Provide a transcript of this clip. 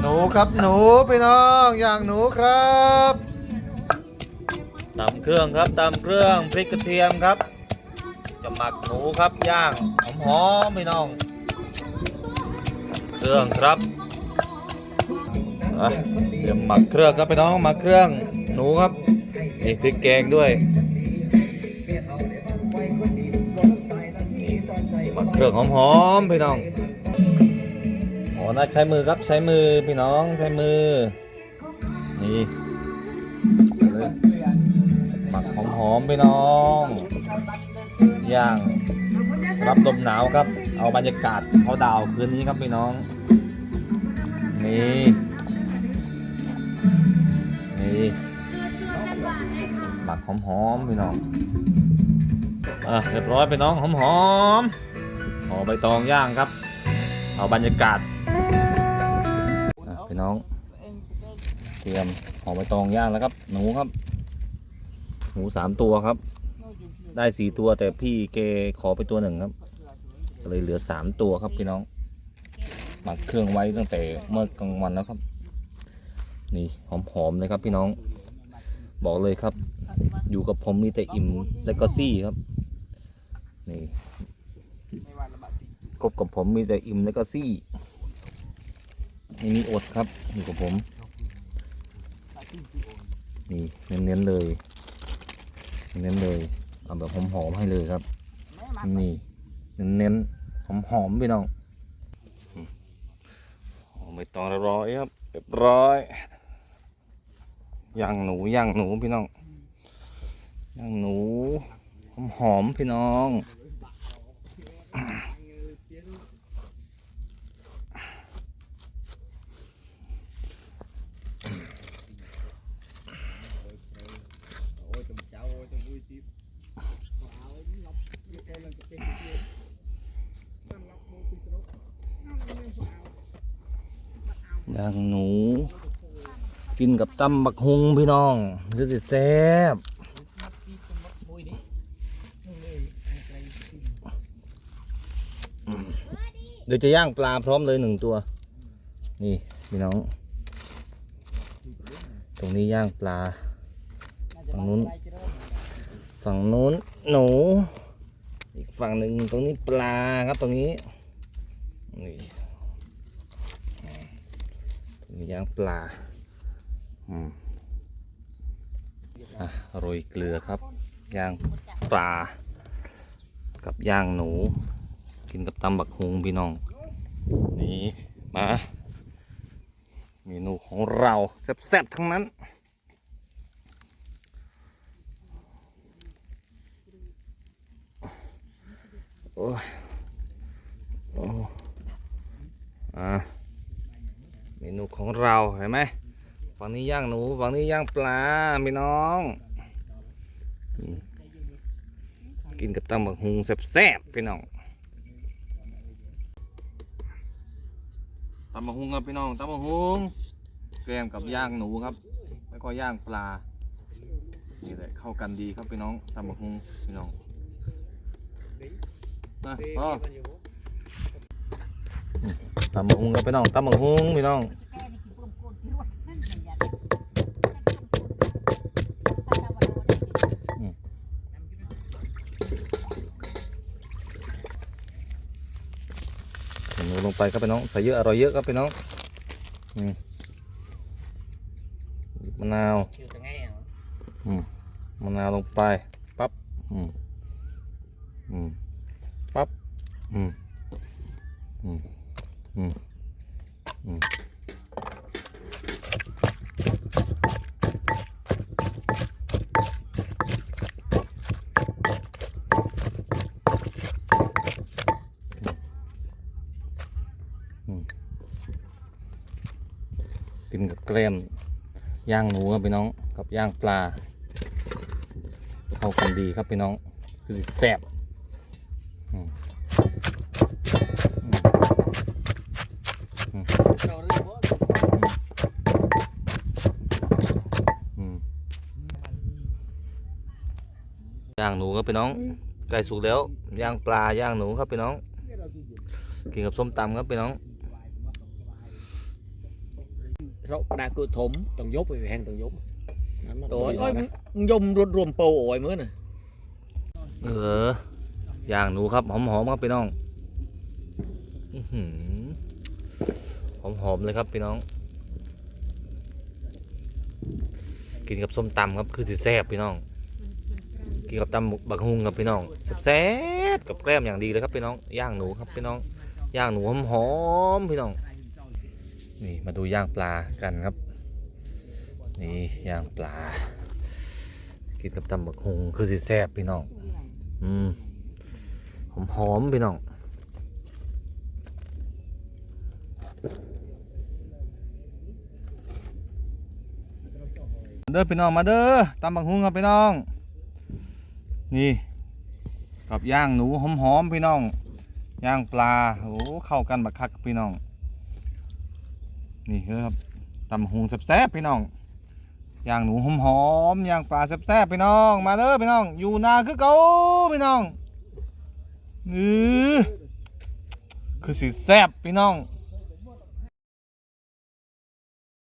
หนูครับหนูพี่น้องอย่างหนูครับตำเครื่องครับตำเครื่องพริกกระเทียมครับ จะหมักหนูครับย่างหอมๆพี่น้องเครื่องครับอะเดี๋ยวหมักเครื่องครับพี่น้องหมักเครื่องหนูครับมีพริกแกงด้วยหมักเครื่องหอมๆพี่น้อง อ๋อน่าใช้มือครับใช้มือพี่น้องใช้มือ นี่หมักหอมๆพี่น้องย่างรับลมหนาวครับ เอาบรรยากาศเขาดาวคืนนี้ครับพี่น้อง นี่นี่หมักหอมๆพี่น้องอะเรียบร้อยพี่น้องหอมๆห่อใบตองย่างครับเอาบรรยากาศ พี่น้อง เตรียมห่อใบตองย่างแล้วครับ หนูครับ หมูสามตัวครับ ได้สี่ตัวแต่พี่เกขอไปตัวหนึ่งครับเลยเหลือสามตัวครับพี่น้อง หมักเครื่องไว้ตั้งแต่เมื่อกลางวันแล้วครับ นี่หอมๆเลยครับพี่น้อง บอกเลยครับ อยู่กับผมมีแต่อิ่มและก็ซี่ครับนี่กบกับผมมีแต่อิ่มและก็ซี่ ไม่มีอดครับอยู่กับผม นี่เน้นๆเลย เน้นๆเลยเอาแบบหอมๆให้เลยครับ นี่เน้นๆหอมๆพี่น้องอืมหอมใบตองร้อยครับเรียบร้อยย่างหนูย่างหนูพี่น้องย่างหนูหอมๆพี่น้อง ย่างหนู กินกับตำบักฮุงพี่น้องดูสิแซ่บเดี๋ยวจะย่างปลาพร้อมเลยหนึ่งตัว นี่พี่น้อง ตรงนี้ย่างปลา ฝั่งนู้น ฝั่งนู้นหนู อีกฝั่งหนึ่งตรงนี้ปลาครับตรงนี้ นี่ นี้ย่างปลาอืมอะโรยเกลือครับ ย่างปลา กับย่างหนู กินกับตำบักฮุงพี่น้อง นี่มาเมนูของเราแซ่บๆทั้งนั้นโอ้ยโอ้อะ นูของเราเห็นไหมฝั่งนี้ย่างหนูฝั่งนี้ย่างปลาพี่น้อง กินกับตำบักฮุงแซ่บๆพี่น้องตำบักฮุงครับพี่น้องตำบักฮุงแกล้มกับย่างหนูครับ แล้วก็ย่างปลานี่แหละเข้ากันดีครับพี่น้องตำบักฮุงพี่น้องนะพ่ออืมตำบักฮุงครับพี่น้องตำบักฮุงพี่น้อง นูลงไปครับพี่น้องใส่เยอะอร่อยเยอะครับพี่น้องอืมมะนาวอืมมะนาวลงไปปั๊บอืมอืมปั๊บอืมอืมอืมอืม กินกับแกล้มย่างหนูครับพี่น้องกับย่างปลาเข้ากันดีครับพี่น้องคือแซ่บย่างหนูครับพี่น้องใกล้สุกแล้วย่างปลาย่างหนูครับพี่น้องกินกับส้มตำครับพี่น้อง รากระดาษกูถมต้องยกไปแห้งต้องยกโอ้โอ้ยยโอ้โอ้ยยมึมึงงมึงยมรวดรวมโปรโอ้ยมื้อน่ะเออย่างหนูครับ หอมๆครับพี่น้องอื้อหือหอมๆเลยครับพี่น้อง กินกับส้มตำครับคือสิแซ่บพี่น้อง กินกับตำบักฮุงครับพี่น้องแซ่บๆกับแกล้มอย่างดีเลยครับพี่น้อง ย่างหนูครับพี่น้อง ย่างหนูหอมๆพี่น้อง นี่มาดูย่างปลากันครับ นี่ย่างปลา กินกับตำบักฮุงคือสิแซ่บพี่น้อง อืมหอมหอมพี่น้องเด้อพี่น้องมาเด้อตำบักฮุงครับพี่น้อง นี่กับย่างหนูหอมหอมๆพี่น้องย่างปลาโอ้เข้ากันบักคักพี่น้อง นี่ครับตำบักฮุงแซ่บๆพี่น้องย่างหนูหอมหอมย่างปลาแซ่บๆพี่น้อง มาเด้อพี่น้อง อยู่นาคือเก่าพี่น้องอือคือสิแซ่บพี่น้อง